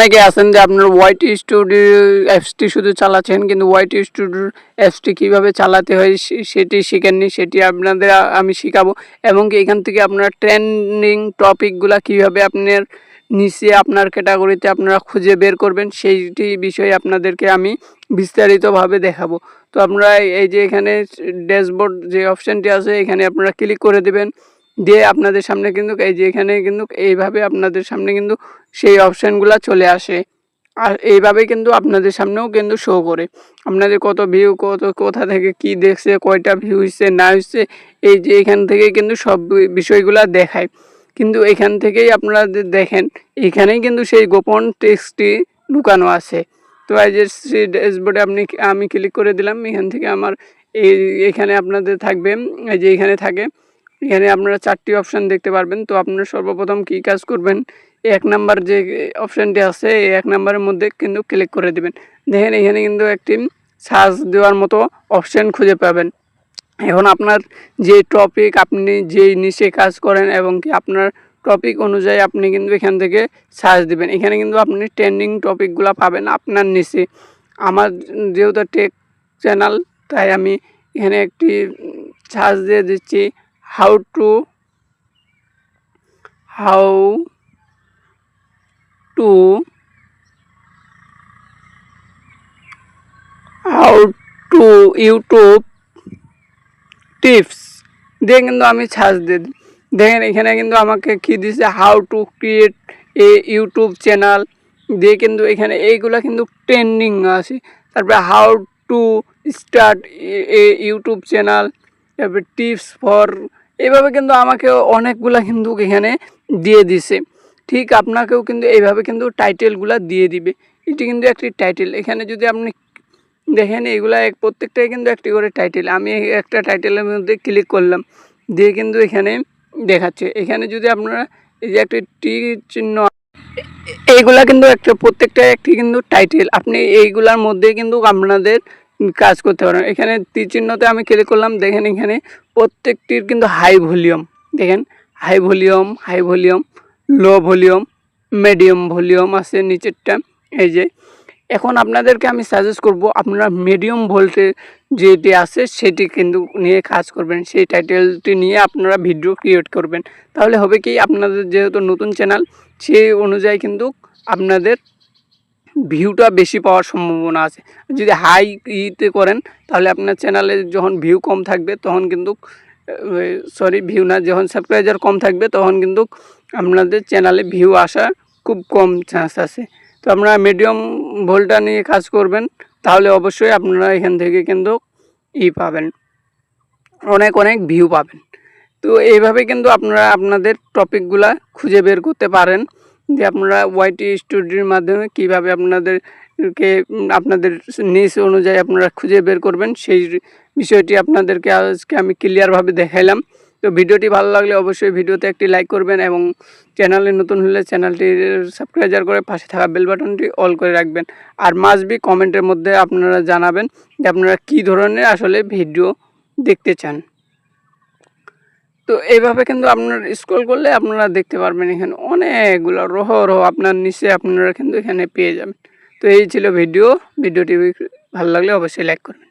অনেকে আছেন যে আপনার ওয়াইটি স্টুডিও অ্যাপসটি শুধু চালাচ্ছেন, কিন্তু ওয়াইটি স্টুডিওর অ্যাপসটি কীভাবে চালাতে হয় সেটি শিখেননি, সেটি আপনাদের আমি শেখাবো। এবং এখান থেকে আপনার ট্রেন্ডিং টপিকগুলো কীভাবে আপনার নিচে আপনার ক্যাটাগরিতে আপনারা খুঁজে বের করবেন, সেইটি বিষয়ে আপনাদেরকে আমি বিস্তারিতভাবে দেখাবো। তো আপনারা এই যে এখানে ড্যাশবোর্ড যে অপশানটি আছে, এখানে আপনারা ক্লিক করে দেবেন। দিয়ে আপনাদের সামনে কিন্তু এই যে এখানে কিন্তু এইভাবে আপনাদের সামনে কিন্তু সেই অপশানগুলো চলে আসে। আর এইভাবে কিন্তু আপনাদের সামনেও কিন্তু শো করে। আপনাদের কত ভিউ কত কোথা থেকে কি দেখছে, কয়টা ভিউ হচ্ছে না হচ্ছে এই যে এখান থেকে কিন্তু সব বিষয়গুলো দেখায়। কিন্তু এখান থেকেই আপনারা যে দেখেন, এখানেই কিন্তু সেই গোপন টেক্সটটি লুকানো আছে। তো এই যে সেই ড্যাশবোর্ডে আপনি আমি ক্লিক করে দিলাম, এখান থেকে আমার এই, এখানে আপনাদের থাকবে, এই যে এখানে থাকে এখানে আপনারা চারটি অপশান দেখতে পারবেন। তো আপনারা সর্বপ্রথম কী কাজ করবেন? এক নাম্বার যে অপশানটি আছে, এই এক নাম্বারের মধ্যে কিন্তু ক্লিক করে দিবেন। দেখেন, এখানে কিন্তু একটি সার্চ দেওয়ার মতো অপশান খুঁজে পাবেন। এখন আপনার যে টপিক আপনি যেই নিচে কাজ করেন এবং কি আপনার টপিক অনুযায়ী আপনি কিন্তু এখান থেকে সার্চ দিবেন। এখানে কিন্তু আপনি ট্রেন্ডিং টপিকগুলো পাবেন আপনার নিচে। আমার যেহেতু টেক চ্যানেল তাই আমি এখানে একটি সার্চ দিয়ে দিচ্ছি। How to how to how to YouTube tips দিয়ে কিন্তু আমি সার্চ দিই। দেখেন এখানে কিন্তু আমাকে কি দিছে? How to create a YouTube channel দিয়ে কিন্তু এখানে এইগুলা কিন্তু ট্রেন্ডিং আছে। তারপরে how to start a YouTube channel তারপরে টিপস ফর এইভাবে কিন্তু আমাকে অনেকগুলা কিন্তু এখানে দিয়ে দিছে। ঠিক আপনাকেও কিন্তু এইভাবে কিন্তু টাইটেলগুলা দিয়ে দিবে। এটি কিন্তু একটি টাইটেল। এখানে যদি আপনি দেখেন, এগুলা এক প্রত্যেকটাই কিন্তু একটি করে টাইটেল। আমি একটা টাইটেলের মধ্যে ক্লিক করলাম। দিয়ে কিন্তু এখানে দেখাচ্ছে। এখানে যদি আপনারা এই যে একটি টি চিহ্ন এইগুলা কিন্তু একটা প্রত্যেকটা একটি কিন্তু টাইটেল। আপনি এইগুলার মধ্যে কিন্তু আপনাদের কাজ করতে পারেন এখানে তীর চিহ্নতে আমি ক্লিক করলাম, দেখেন এখানে প্রত্যেকটির কিন্তু হাই ভলিউম দেখেন high volume high volume low volume medium volume আছে নিচেরটা। এই যে, এখন আপনাদেরকে আমি সাজেস্ট করব, আপনারা মিডিয়াম ভোল্টে যেটি আছে সেটি কিন্তু নিয়ে কাজ করবেন। সেই টাইটেলটি নিয়ে আপনারা ভিডিও ক্রিয়েট করবেন। তাহলে হবে কি, আপনাদের যেহেতু নতুন চ্যানেল সেই অনুযায়ী কিন্তু আপনাদের ভিউটা বেশি পাওয়ার সম্ভাবনা আছে। যদি হাই ইতে করেন, তাহলে আপনার চ্যানেলে যখন ভিউ কম থাকবে, তখন কিন্তু সরি ভিউ না, যখন সাবস্ক্রাইবার কম থাকবে, তখন কিন্তু আপনাদের চ্যানেলে ভিউ আসা খুব কম চান্স আছে। তো আপনারা মিডিয়াম ভোল্টা নিয়ে কাজ করবেন, তাহলে অবশ্যই আপনারা এখান থেকে কিন্তু ই পাবেন। অনেক অনেক ভিউ পাবেন। তো এইভাবে কিন্তু আপনারা আপনাদের টপিকগুলা খুঁজে বের করতে পারেন। যে আপনারা ওয়াইটি স্টুডিওর মাধ্যমে কীভাবে আপনাদেরকে আপনাদের নিজ অনুযায়ী আপনারা খুঁজে বের করবেন, সেই বিষয়টি আপনাদেরকে আজকে আমি ক্লিয়ারভাবে দেখাইলাম। তো ভিডিওটি ভালো লাগলে অবশ্যই ভিডিওতে একটি লাইক করবেন এবং চ্যানেলে নতুন হলে চ্যানেলটি সাবস্ক্রাইবার করে পাশে থাকা বেল বাটনটি অল করে রাখবেন। আর মাস্ট বি কমেন্টের মধ্যে আপনারা জানাবেন যে আপনারা কী ধরনের আসলে ভিডিও দেখতে চান। তো এইভাবে কিন্তু আপনার স্ক্রল করলে আপনারা দেখতে পারবেন এখানে অনেকগুলো রহ রহ আপনার নিচে আপনারা কিন্তু এখানে পেয়ে যাবেন। তো এই ছিল ভিডিও ভিডিওটি ভালো লাগলে অবশ্যই লাইক করবেন।